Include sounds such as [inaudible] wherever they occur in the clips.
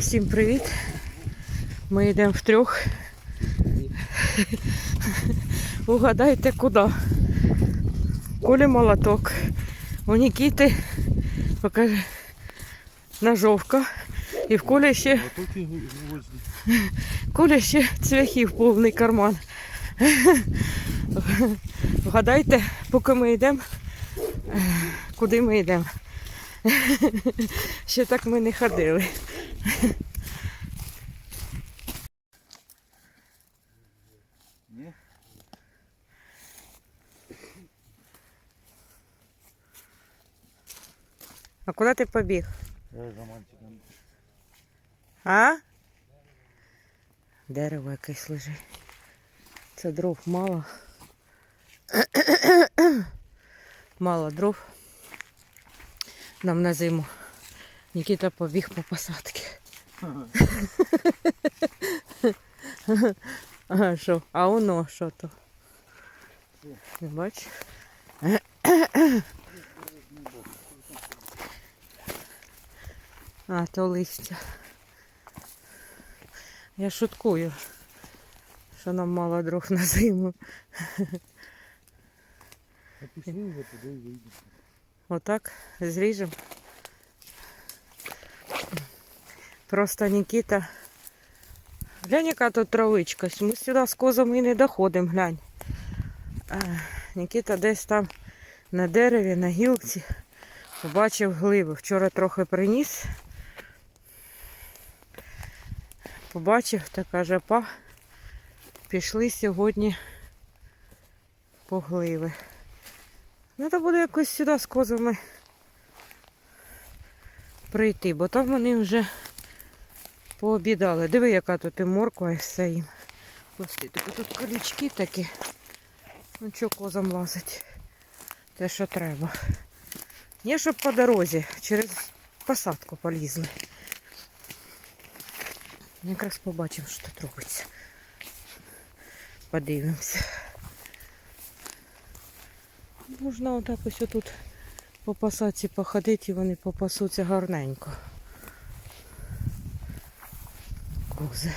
Всім привіт. Ми йдемо втрьох. Угадайте куди. Колі молоток. У Нікіти покажи ножовка. І в Колі ще. Колі ще цвяхів повний карман. Вгадайте, поки ми йдемо, куди ми йдемо. [laughs] Ще так ми не ходили. А куди ти побіг? Я за мальчиком. А? Дерево якесь лежить. Це дров мало. [coughs] мало дров. Нам на зиму. Нікіта побіг по посадці. А що? А воно що то? Не бачиш? А, то листя. Я шуткую, що нам мало дров на зиму. А пішли вже туди вийдемо. Отак зріжемо. Просто Нікіта. Глянь, яка тут травичка. Ми сюди з козами не доходимо, глянь. Нікіта десь там на дереві, на гілці побачив глибу. Вчора трохи приніс. Побачив та каже, па, пішли сьогодні по гливи. Треба буде якось сюди з козами прийти, бо там вони вже пообідали. Диви, яка тут і морква і все їм. Ось тут колючки такі. Ну що козам лазить? Те, що треба. Є, щоб по дорозі через посадку полізли. Якраз побачимо, що тут робиться. Подивимося. Можна отак ось тут по посадці походити і вони попасуться гарненько. Кози.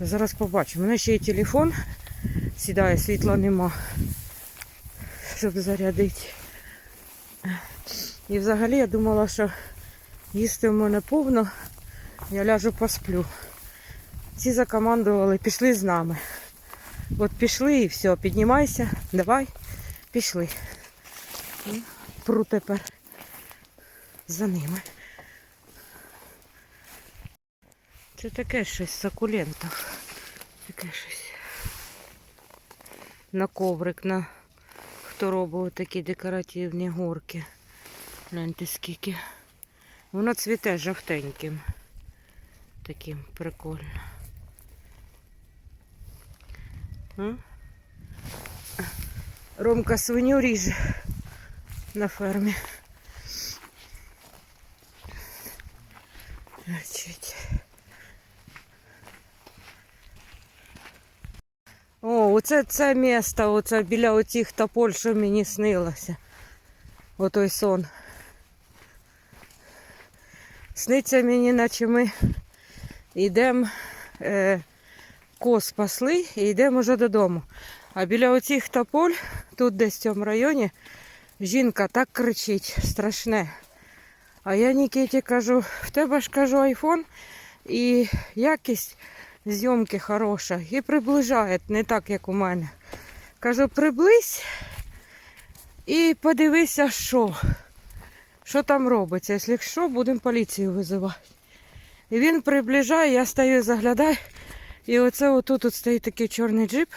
Зараз побачимо. У мене ще є телефон. Сідає, світла нема. Щоб зарядити. І взагалі я думала, що їсти в мене повно, я ляжу посплю. Ці закомандували, пішли з нами. От пішли і все, піднімайся, давай. Пішли. Пру тепер за ними. Це таке щось сакулентах. Таке щось. На коврик, на хто робив такі декоративні горки. Гляньте скільки. Воно цвіте жовтеньким. Таким прикольно. Ромка свиню ріже на фермі. О, оце це місто, оце біля оцих тополь, що мені снилося. Отой сон. Сниться мені, наче ми йдемо е, коз пасли і йдемо вже додому. А біля оцих тополь, тут десь в цьому районі, жінка так кричить, страшне. А я Нікіті кажу, в тебе ж кажу айфон і якість зйомки хороша. І приближає, не так, як у мене. Кажу, приблизь і подивися, що. Що там робиться. Якщо що, будемо поліцію визивати. І він приближає, я стою, заглядаю. І оце отут тут стоїть такий чорний джип.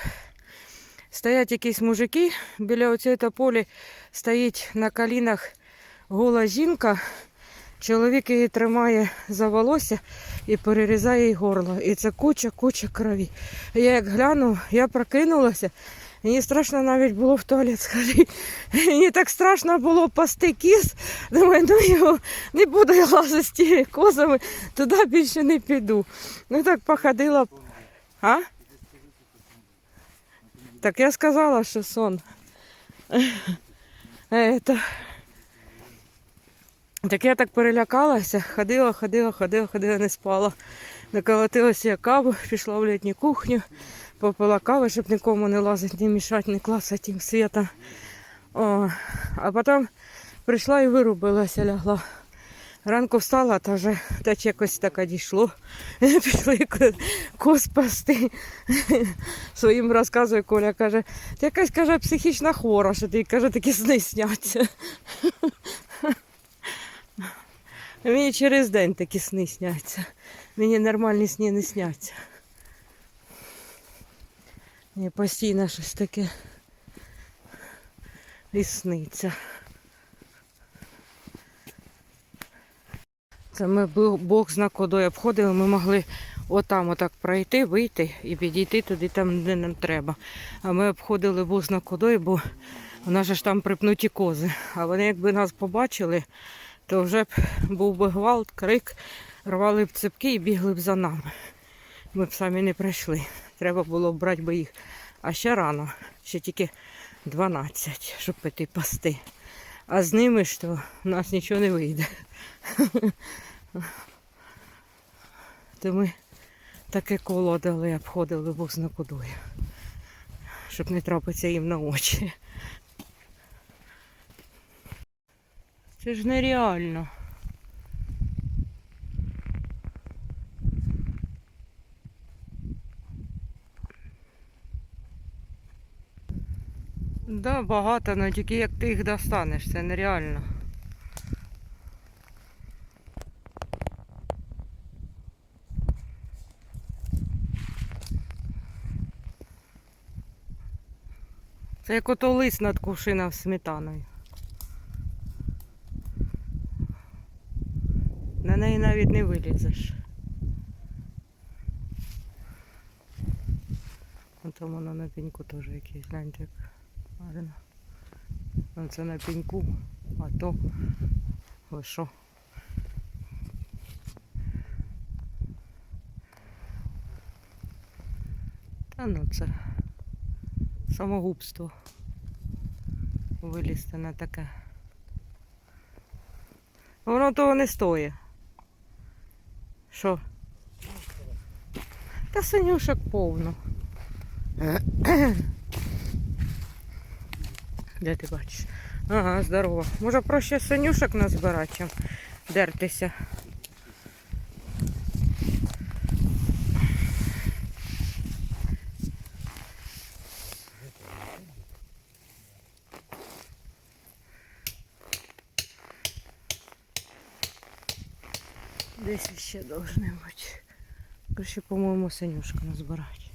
Стоять якісь мужики. Біля оцієї тополі стоїть на колінах гола жінка. Чоловік її тримає за волосся і перерізає їй горло. І це куча, куча крові. Я як гляну, я прокинулася. Мені страшно навіть було в туалет сходити. Мені так страшно було пасти кіз. Думаю, ну його не буду я лазити з тією козами, туди більше не піду. Ну так походила. А? Так я сказала, що сон. Это... Так я так перелякалася, ходила, ходила, ходила, ходила, не спала. Наколотилася я каву, пішла в літню кухню, попила кави, щоб нікому не лазити, не мішати, не класати їм світа. О, а потім прийшла і вирубилася, лягла. Ранку встала, та вже теж якось так дійшло. [laughs] Пішли ко- коз пасти. [laughs] Своїм розказує Коля, каже, ти якась каже, психічна хвора, що ти каже, такі сни сняться. [laughs] Мені через день такі сни сняться. Мені нормальні сни не сняться. Мені постійно щось таке і. Це ми Бог зна кудою обходили, ми могли отам отак пройти, вийти і підійти туди, там, де нам треба. А ми обходили Бог зна кудою, бо у нас ж там припнуті кози. А вони якби нас побачили, то вже б був би гвалт, крик, рвали б цепки і бігли б за нами. Ми б самі не прийшли. Треба було б брати би їх. А ще рано, ще тільки 12, щоб піти пасти. А з ними ж то у нас нічого не вийде. [laughs] То ми таке коло дали, обходили вузно кудою, щоб не трапитися їм на очі. Це ж нереально. Да, багато, але тільки як ти їх достанеш, це нереально. Це як ото лист над кувшином сметаною. На неї навіть не вилізеш. Там воно на пеньку теж якийсь, гляньте, як гарно. А Це на пеньку, а то ви? Та ну це самогубство. Вилізти на таке. Воно того не стоїть. Що? Та синюшок повно. [coughs] Де ти бачиш? Ага, здорово. Може проще синюшок назбирати, чим дертися. Десь ще должны бути. Короче, по-моєму, синюшка назбирати.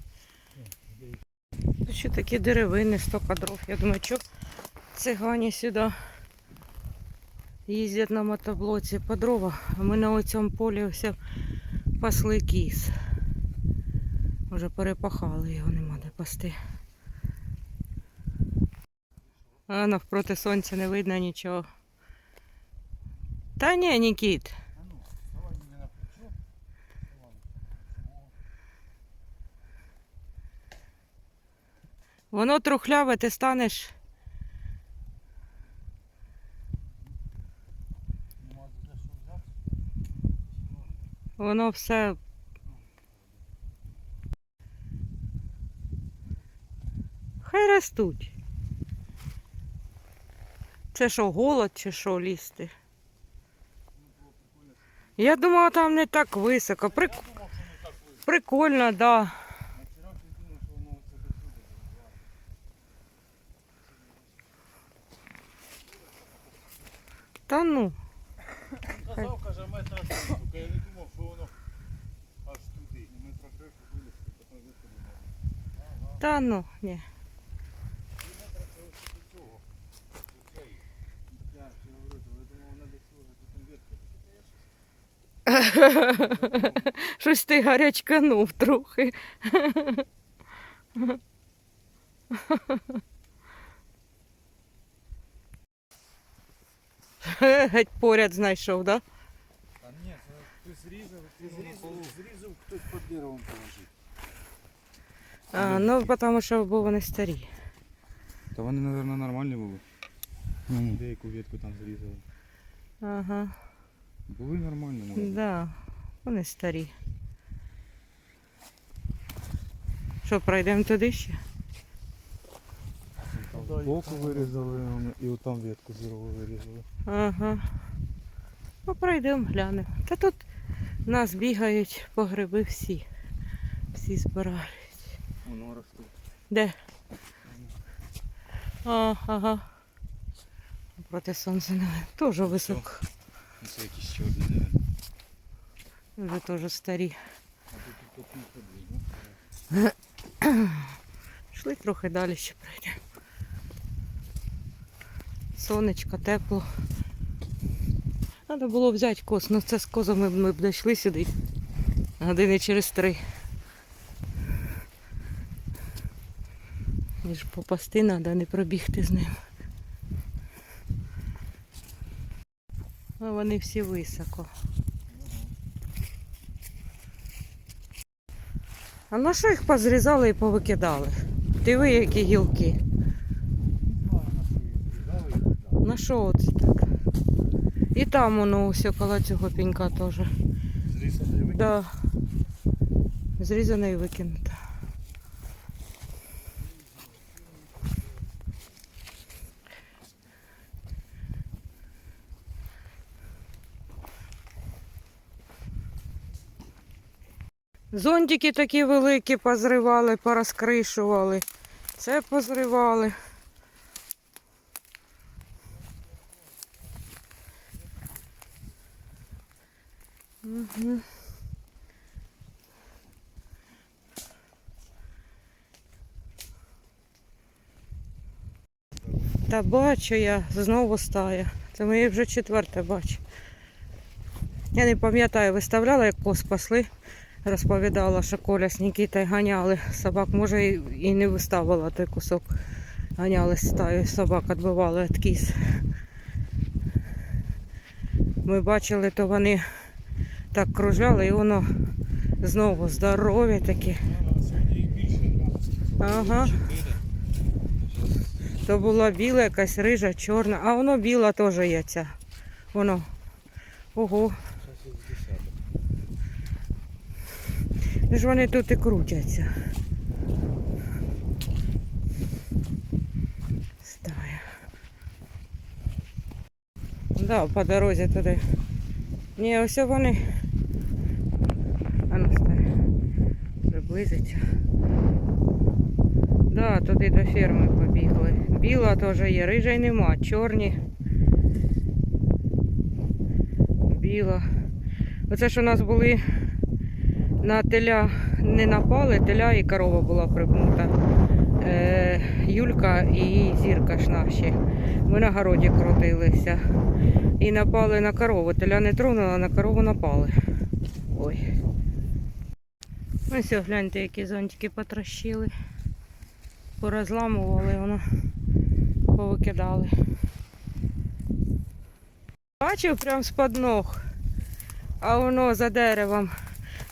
Тут ще такі деревини, стока дров. Я думаю, що цигані сюди їздять на мотоблоці по дрова, а ми на цьому полі все пасли кіз. Вже перепахали, його нема де пасти. А навпроти сонця не видно нічого. Та ні, Нікіт. А ну, вставай мне на плечо. Воно трухляве, ти станеш. Воно все. Хай ростуть. Це що, голод чи що лізти? Я думала, там не так високо. Прик... Не так. Прикольно, да. А вчора ти думав, що воно це до сюди. Та ну. Казав, каже, метра штука. Я не думав, що воно аж туди. І ми трохи вилізти, потім виходимо. Та ну, ні. Щось ти гарячканув трохи. Геть поряд знайшов, да? А ні, це ти зрізав, ти зрізав, зрізав, хтось під деревом положив. А, ну, тому що бо вони старі. Та вони, мабуть, нормальні були. Деяку ветку там зрізали. Ага. Були нормальні, може. Да, вони старі. Що, пройдемо туди ще? Боку вирізали і отам ветку здорову вирізали. Ага. Ну, пройдемо, глянемо. Та тут нас бігають по гриби всі. Всі збирають. Воно росте. Де? А, ага. Проти сонця не. Теж високо. Це якісь чорні, наверное. Вже теж старі. А тут тут не ходить, Йшли трохи далі ще пройдемо. Сонечко, тепло. Треба було взяти коз. Ну це з козами ми б дійшли сюди. Години через три. Ніж попасти треба, не пробігти з ним. А вони всі високо. А на що їх позрізали і повикидали? Диви, які гілки. На що оце так? І там воно ось около цього пенька теж. Зрізаний Да. Зрізане і викинуто. Зонтики такі великі позривали, порозкришували. Це позривали. Та бачу я знову стая. Це моє вже четверте бачу. Я не пам'ятаю, виставляла, як коз пасли. Розповідала, що Коля з Нікітою ганяли собак. Може і не виставила той кусок. Ганяли стаю собак, відбивали від кіз. Ми бачили, то вони так кружляли і воно знову здорові такі. Ага. То була біла, якась рижа, чорна, а воно біла теж є ця. Воно. Ого. ж вони тут і крутяться. Стая. Да, по дорозі туди. Ні, ось вони. А ну стай. Приблизиться. Да, туди до ферми побігли. Біла теж є, рижа й нема, чорні. Біла. Оце ж у нас були на теля не напали, теля і корова була припнута. Е, Юлька і зірка ж наші. Ми на городі крутилися. І напали на корову. Теля не тронула, на корову напали. Ой. Ось гляньте, які зонтики потрощили. Порозламували воно, повикидали. Бачив прям з-под ног, а воно за деревом.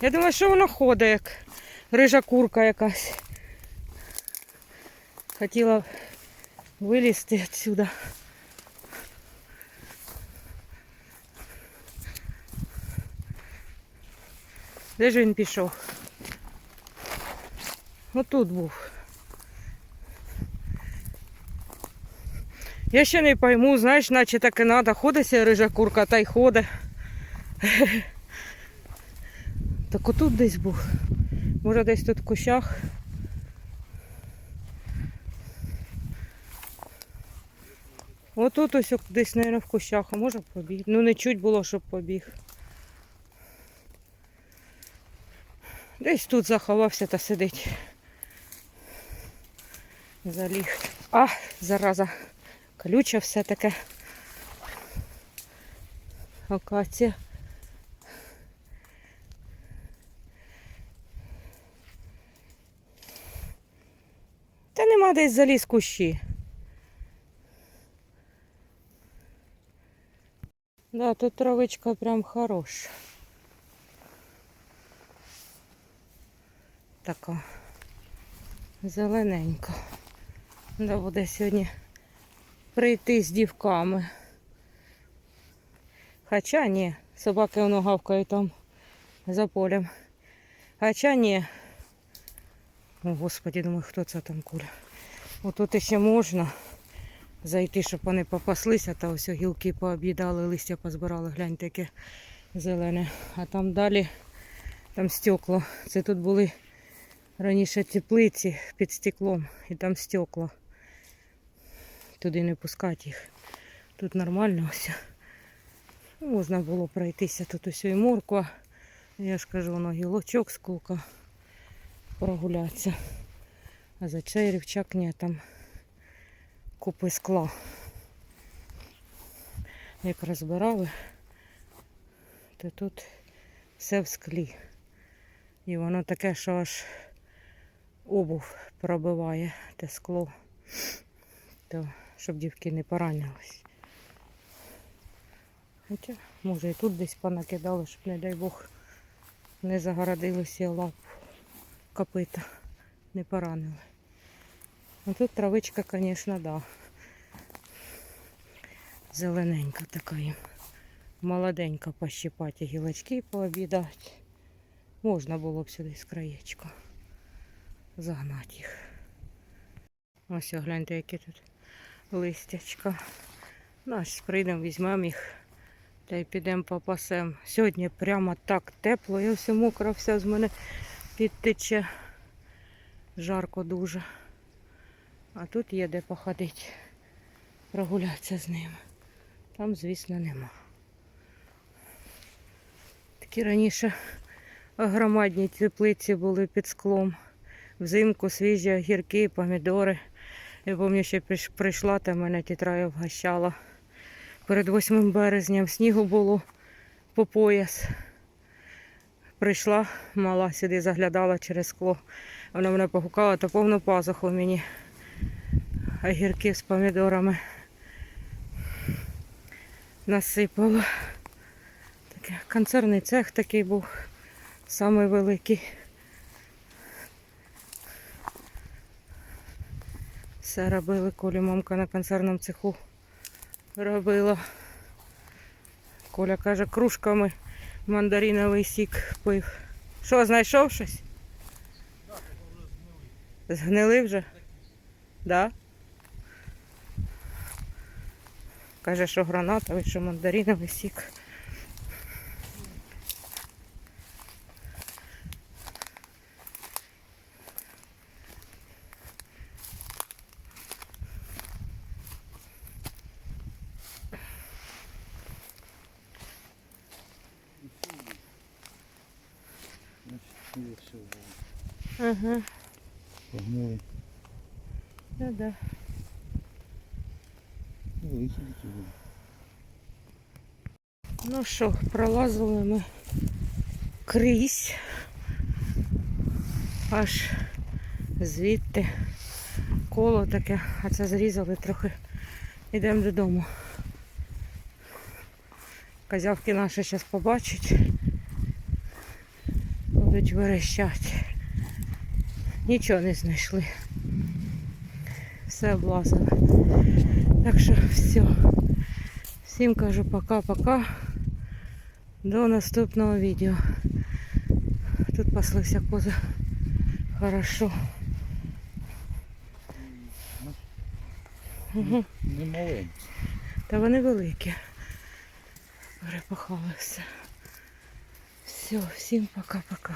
Я думаю, що воно ходить, як рижа курка якась. Хотіла вилізти відсюди. Де ж він пішов? Отут був. Я ще не пойму, знаєш, наче так і треба. Ходиться рижа курка, та й ходить. Так отут десь був. Може десь тут в кущах. Отут ось десь, мабуть, в кущах, а може побіг. Ну не чуть було, щоб побіг. Десь тут заховався та сидить. Заліг. А, зараза. Колюче все таке. Акація. Та нема десь заліз кущі. Да, тут травичка прям хороша. Така зелененька. Треба буде сьогодні прийти з дівками. Хоча ні, собаки воно гавкають там за полем. Хоча ні. О, Господи, думаю, хто це там куля. Отут ще можна зайти, щоб вони попаслися, та ось гілки пооб'їдали, листя позбирали, гляньте, яке зелене. А там далі там стекло. Це тут були раніше теплиці під стеклом, і там стекло. Туди не пускати їх. Тут нормально все. Можна було пройтися. Тут ось і морква. Я ж кажу, воно гілочок скільки прогулятися. А за черевчак ні, там купи скла. Як розбирали, то тут все в склі. І воно таке, що аж обув пробиває те скло. То, щоб дівки не поранились. Хоча, може і тут десь понакидали, щоб, не дай Бог, не загородилися лап копита, не поранили. А тут травичка, звісно, да. Зелененька така їм. Молоденька пощипати, гілочки пообідати. Можна було б сюди з краєчка загнати їх. Ось гляньте, які тут листячка. Ну, аж прийдемо, візьмемо їх та й підемо попасем. Сьогодні прямо так тепло, я все мокра, вся з мене підтече. Жарко дуже. А тут є де походити, прогулятися з ними. Там, звісно, нема. Такі раніше громадні теплиці були під склом. Взимку свіжі огірки, помідори. Я пам'ятаю, ще прийшла, та мене тітра вгощала. Перед 8 березням снігу було по пояс. Прийшла, мала сюди заглядала через скло. Вона мене погукала, то повну пазуху мені огірки з помідорами насипала. Концерний цех такий був, самий великий. Все робили, Колі мамка на концерному цеху робила. Коля каже, кружками мандариновий сік пив. Що, знайшов щось? Згнили вже? Да? Каже, що гранатовий, що мандариновий сік. Значить, все було. Ага, Погнали. да-да. Ну, його. Ну що, пролазили ми крізь. Аж звідти коло таке, а це зрізали трохи. Йдемо додому. Козявки наші зараз побачать. Будуть верещати. Нічого не знайшли. Все облазили. Так що все. Всім кажу пока-пока. До наступного відео. Тут паслися кози. Хорошо. Угу. Не маленький. Та вони великі. Перепахали все. Все, всім пока-пока.